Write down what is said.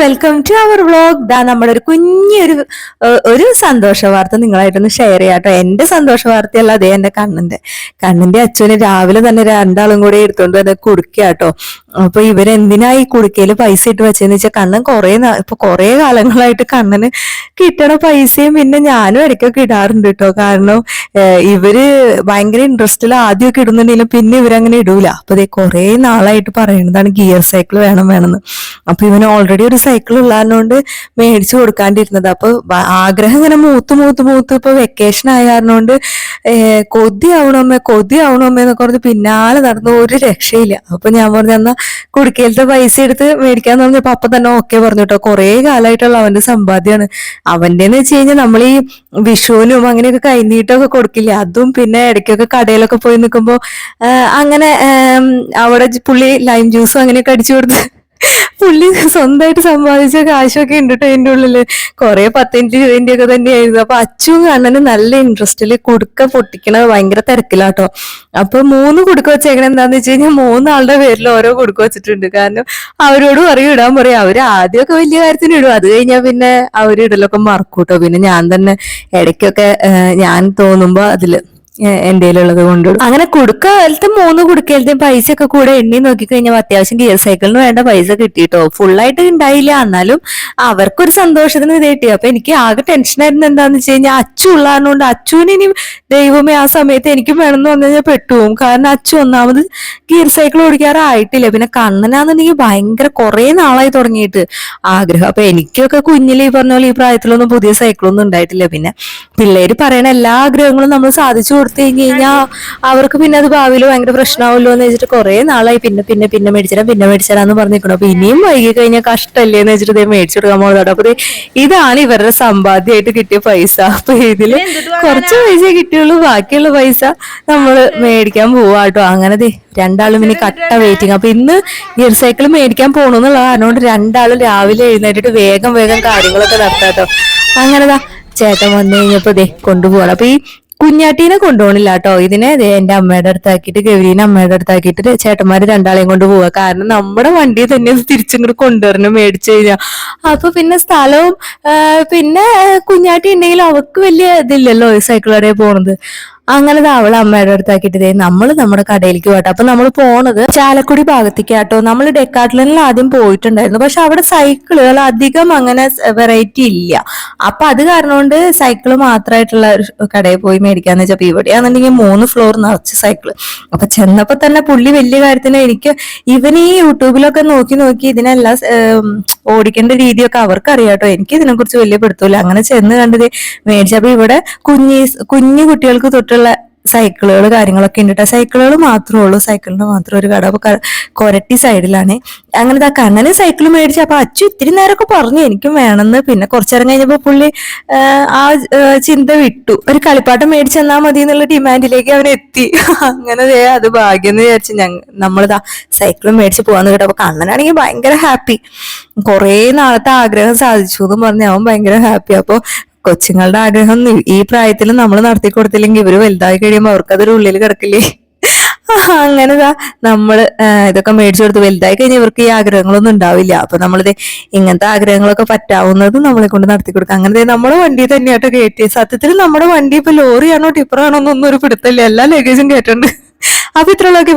Welcome to our vlog ദാ നമ്മുടെ ഒരു കുഞ്ഞൊരു ഒരു സന്തോഷ വാർത്ത നിങ്ങളായിട്ടൊന്ന് ഷെയർ ചെയ്യാട്ടോ എന്റെ സന്തോഷ വാർത്തയല്ല അതേ എന്റെ കണ്ണന്റെ കണ്ണന്റെ അച്ഛന് രാവിലെ തന്നെ രണ്ടാളും കൂടെ എടുത്തോണ്ട് തന്നെ കുടിക്കാട്ടോ അപ്പൊ ഇവരെന്തിനാ ഈ കുടുക്കയിൽ പൈസ ഇട്ട് വെച്ചെന്ന് വെച്ചാൽ കണ്ണൻ കൊറേ ഇപ്പൊ കൊറേ കാലങ്ങളായിട്ട് കണ്ണന് കിട്ടണ പൈസയും പിന്നെ ഞാനും ഇടയ്ക്കൊക്കെ ഇടാറുണ്ട് കേട്ടോ കാരണം ഇവർ ഭയങ്കര ഇൻട്രസ്റ്റിൽ ആദ്യമൊക്കെ ഇടുന്നുണ്ടെങ്കിലും പിന്നെ ഇവരങ്ങനെ ഇടൂല. അപ്പൊ ദേ കൊറേ നാളായിട്ട് പറയുന്നതാണ് ഗിയർ സൈക്കിൾ വേണം വേണമെന്ന് അപ്പൊ ഇവന് ഓൾറെഡി ഒരു സൈക്കിൾ ഉള്ളതുകൊണ്ട് മേടിച്ചു കൊടുക്കാണ്ടിരുന്നത്. അപ്പൊ ആഗ്രഹം ഇങ്ങനെ മൂത്ത് മൂത്ത് മൂത്ത് ഇപ്പൊ വെക്കേഷൻ ആയതുകൊണ്ട് കൊതി ആവണമ്മേ കൊതി ആവണമ്മേ എന്നൊക്കെ പറഞ്ഞ് പിന്നാലെ നടന്നു ഒരു രക്ഷയില്ല. അപ്പൊ ഞാൻ പറഞ്ഞു എന്നാ കുടുക്കയിലത്തെ പൈസ എടുത്ത് മേടിക്കാന്ന് പറഞ്ഞപ്പോ അപ്പൊ തന്നെ ഓക്കെ പറഞ്ഞു കേട്ടോ കൊറേ കാലമായിട്ടുള്ള അവന്റെ സമ്പാദ്യമാണ് അവന്റെ എന്ന് വെച്ച് കഴിഞ്ഞാൽ നമ്മൾ ഈ വിഷുവിനും അങ്ങനെയൊക്കെ കൈനീട്ടമൊക്കെ കൊടുക്കില്ലേ? അതും പിന്നെ ഇടയ്ക്കൊക്കെ കടയിലൊക്കെ പോയി നിൽക്കുമ്പോ അങ്ങനെ അവിടെ പുള്ളി ലൈം ജ്യൂസും അങ്ങനെയൊക്കെ അടിച്ചു കൊടുത്ത് പുള്ളി സ്വന്തമായിട്ട് സമ്പാദിച്ച കാശൊക്കെ ഉണ്ട് കേട്ടോ അതിന്റെ ഉള്ളിൽ കൊറേ പത്തിന്റെ ഇരുപതിന്റെ ഒക്കെ തന്നെയായിരുന്നു. അപ്പൊ അച്ചുവും കണ്ണനും നല്ല ഇൻട്രസ്റ്റിൽ കുടുക്ക പൊട്ടിക്കണ ഭയങ്കര തിരക്കിലാട്ടോ. അപ്പൊ മൂന്ന് കുടുക്ക വെച്ചേക്കണ എന്താന്ന് വെച്ച് കഴിഞ്ഞാൽ മൂന്നാളുടെ പേരിൽ ഓരോ കുടുക്ക വെച്ചിട്ടുണ്ട്. കാരണം അവരോട് പറയും ഇടാൻ പറയും. അവർ ആദ്യമൊക്കെ വലിയ കാര്യത്തിന് ഇടും. അത് കഴിഞ്ഞാൽ പിന്നെ അവർ ഇടലൊക്കെ മറക്കൂട്ടോ. പിന്നെ ഞാൻ തന്നെ ഇടയ്ക്കൊക്കെ ഞാൻ തോന്നുമ്പോ അതിൽ ഉള്ളത് കൊണ്ടിടും അങ്ങനെ കുടുക്കലത്തെ മൂന്ന് കൊടുക്കലത്തെ പൈസ ഒക്കെ കൂടെ എണ്ണി നോക്കി കഴിഞ്ഞാൽ അത്യാവശ്യം ഗിയർ സൈക്കിളിന് വേണ്ട പൈസ കിട്ടിയിട്ടോ ഫുള്ളായിട്ട് ഉണ്ടായില്ല എന്നാലും അവർക്കൊരു സന്തോഷത്തിന് ഇത് കിട്ടി. അപ്പൊ എനിക്ക് ആകെ ടെൻഷനായിരുന്നു എന്താന്ന് വെച്ച് കഴിഞ്ഞാൽ അച്ചു ഉള്ളതുകൊണ്ട് അച്ചുവിന് ഇനി ദൈവമേ ആ സമയത്ത് എനിക്കും വേണമെന്ന് പറഞ്ഞു കഴിഞ്ഞാൽ പെട്ടുപോകും കാരണം അച്ചു ഒന്നാമത് ഗിയർ സൈക്കിൾ ഓടിക്കാറായിട്ടില്ല. പിന്നെ കണ്ണനാന്നുണ്ടെങ്കിൽ ഭയങ്കര കുറെ നാളായി തുടങ്ങിയിട്ട് ആഗ്രഹം. അപ്പൊ എനിക്കൊക്കെ കുഞ്ഞിൽ ഈ പറഞ്ഞ പോലെ ഈ പ്രായത്തിലൊന്നും പുതിയ സൈക്കിളൊന്നും ഉണ്ടായിട്ടില്ല. പിന്നെ പിള്ളേര് പറയണ എല്ലാ ആഗ്രഹങ്ങളും നമ്മൾ സാധിച്ചു കൊടുത്തു കഴിഞ്ഞു കഴിഞ്ഞാൽ അവർക്ക് പിന്നെ അത് ഭാവിയിൽ ഭയങ്കര പ്രശ്നമാവല്ലോ എന്ന് വെച്ചിട്ട് കുറെ നാളായി. പിന്നെ പിന്നെ പിന്നെ മേടിച്ചരാം പിന്നെ മേടിച്ചരാന്ന് പറഞ്ഞിരിക്കണം അപ്പൊ ഇനിയും വൈകി കഴിഞ്ഞാൽ കഷ്ടല്ലേ എന്ന് വെച്ചിട്ട് മേടിച്ചു കൊടുക്കാൻ പോകുന്നതാണ് അപ്പൊ ഇതാണ് ഇവരുടെ സമ്പാദ്യമായിട്ട് കിട്ടിയ പൈസ. അപ്പൊ ഇതിൽ കുറച്ച് പൈസ കിട്ടിയുള്ളൂ. ബാക്കിയുള്ള പൈസ നമ്മൾ മേടിക്കാൻ പോവാട്ടോ അങ്ങനെ ദേ രണ്ടാളും ഇനി കട്ട വെയിറ്റിംഗ്. അപ്പൊ ഇന്ന് ഗിയർ സൈക്കിൾ മേടിക്കാൻ പോണെന്നുള്ള കാരണം രണ്ടാളും രാവിലെ എഴുന്നേറ്റിട്ട് വേഗം വേഗം കാര്യങ്ങളൊക്കെ നടത്താട്ടോ. അങ്ങനെതാ ചേട്ടൻ വന്നു കഴിഞ്ഞപ്പോ ദേ കൊണ്ടുപോകണം അപ്പൊ ഈ കുഞ്ഞാട്ടീനെ കൊണ്ടുപോകണില്ല കേട്ടോ ഇതിനെ എന്റെ അമ്മയുടെ അടുത്താക്കിയിട്ട് ഗൗരീനെ അമ്മയുടെ അടുത്താക്കിയിട്ട് ചേട്ടന്മാര് രണ്ടാളെയും കൊണ്ട് പോവുക. കാരണം നമ്മുടെ വണ്ടി തന്നെ തിരിച്ചിങ്ങോട്ട് കൊണ്ടുവരണം മേടിച്ചു കഴിഞ്ഞാൽ അപ്പൊ പിന്നെ സ്ഥലവും പിന്നെ കുഞ്ഞാട്ടി ഉണ്ടെങ്കിൽ അവക്ക് വലിയ ഇതില്ലല്ലോ സൈക്കിൾ പോണത്. അങ്ങനെ അവൾ അമ്മയുടെ അടുത്താക്കിയിട്ട് ദേ നമ്മൾ നമ്മുടെ കടയിലേക്ക് പോട്ടെ അപ്പൊ നമ്മൾ പോണത് ചാലക്കുടി ഭാഗത്തേക്ക് കേട്ടോ നമ്മൾ ഡെക്കാട്ലനിൽ ആദ്യം പോയിട്ടുണ്ടായിരുന്നു. പക്ഷെ അവിടെ സൈക്കിളുകൾ അധികം അങ്ങനെ വെറൈറ്റി ഇല്ല. അപ്പൊ അത് കാരണം കൊണ്ട് സൈക്കിൾ മാത്രമായിട്ടുള്ള ഒരു കടയിൽ പോയി മേടിക്കാന്ന് വെച്ചപ്പോ ഇവിടെയാണെന്നുണ്ടെങ്കിൽ മൂന്ന് ഫ്ലോർ നിറച്ച് സൈക്കിൾ. അപ്പൊ ചെന്നപ്പോ തന്നെ പുള്ളി വലിയ കാര്യത്തിന് എനിക്ക് ഇവൻ ഈ യൂട്യൂബിലൊക്കെ നോക്കി നോക്കി ഇതിനെല്ലാം ഓടിക്കേണ്ട രീതിയൊക്കെ അവർക്ക് അറിയാട്ടോ എനിക്ക് ഇതിനെ കുറിച്ച് വലിയ പെടുത്തൂല അങ്ങനെ ചെന്ന് കണ്ടത് മേടിച്ചപ്പോ ഇവിടെ കുഞ്ഞി കുഞ്ഞു കുട്ടികൾക്ക് തൊട്ടുള്ള സൈക്കിളുകൾ കാര്യങ്ങളൊക്കെ ഉണ്ട് സൈക്കിളുകൾ മാത്രമേ ഉള്ളൂ. സൈക്കിളിന് മാത്രം ഒരു കട. കൊരട്ടി സൈഡിലാണ് അങ്ങനെ ദാ കണ്ണന് സൈക്കിൾ മേടിച്ചു അപ്പൊ അച്ചു ഇത്തിരി നേരമൊക്കെ പറഞ്ഞു എനിക്കും വേണമെന്ന്. പിന്നെ കുറച്ചേരം കഴിഞ്ഞപ്പോ പുള്ളി ആ, ആ ആ, ചിന്ത വിട്ടു. ഒരു കളിപ്പാട്ടം മേടിച്ചു തന്നാൽ മതി എന്നുള്ള ഡിമാൻഡിലേക്ക് അവൻ എത്തി. അങ്ങനെ അത് ഭാഗ്യം എന്ന് വിചാരിച്ചു ഞങ്ങൾ നമ്മളിതാ സൈക്കിൾ മേടിച്ച് പോവാന്ന് കേട്ടോ അപ്പൊ കണ്ണനാണെങ്കിൽ ഭയങ്കര ഹാപ്പി കുറേ നാളത്തെ ആഗ്രഹം സാധിച്ചു എന്ന് പറഞ്ഞ് അവൻ ഭയങ്കര ഹാപ്പി അപ്പൊ കൊച്ചുങ്ങളുടെ ആഗ്രഹം ഈ പ്രായത്തിൽ നമ്മൾ നടത്തി കൊടുത്തില്ലെങ്കിൽ ഇവർ വലുതായി കഴിയുമ്പോൾ അവർക്കതൊരു ഉള്ളിൽ കിടക്കില്ലേ? അങ്ങനെതാ നമ്മൾ ഇതൊക്കെ മേടിച്ചു കൊടുത്ത് വലുതായി കഴിഞ്ഞാൽ ഇവർക്ക് ഈ ആഗ്രഹങ്ങളൊന്നും ഉണ്ടാവില്ല. അപ്പൊ നമ്മളിത് ഇങ്ങനത്തെ ആഗ്രഹങ്ങളൊക്കെ പറ്റാവുന്നത് നമ്മളെ കൊണ്ട് നടത്തി കൊടുക്കാം. അങ്ങനത്തെ നമ്മുടെ വണ്ടി തന്നെയാട്ടോ കയറ്റി സത്യത്തിൽ നമ്മുടെ വണ്ടി ഇപ്പൊ ലോറിയാണോ ടിപ്പറാണോ എന്നൊന്നും ഒരു പിടുത്തല്ല എല്ലാ ലഗേജും കേട്ടിട്ടുണ്ട് അപ്പൊ ഇത്രയുള്ളൊക്കെ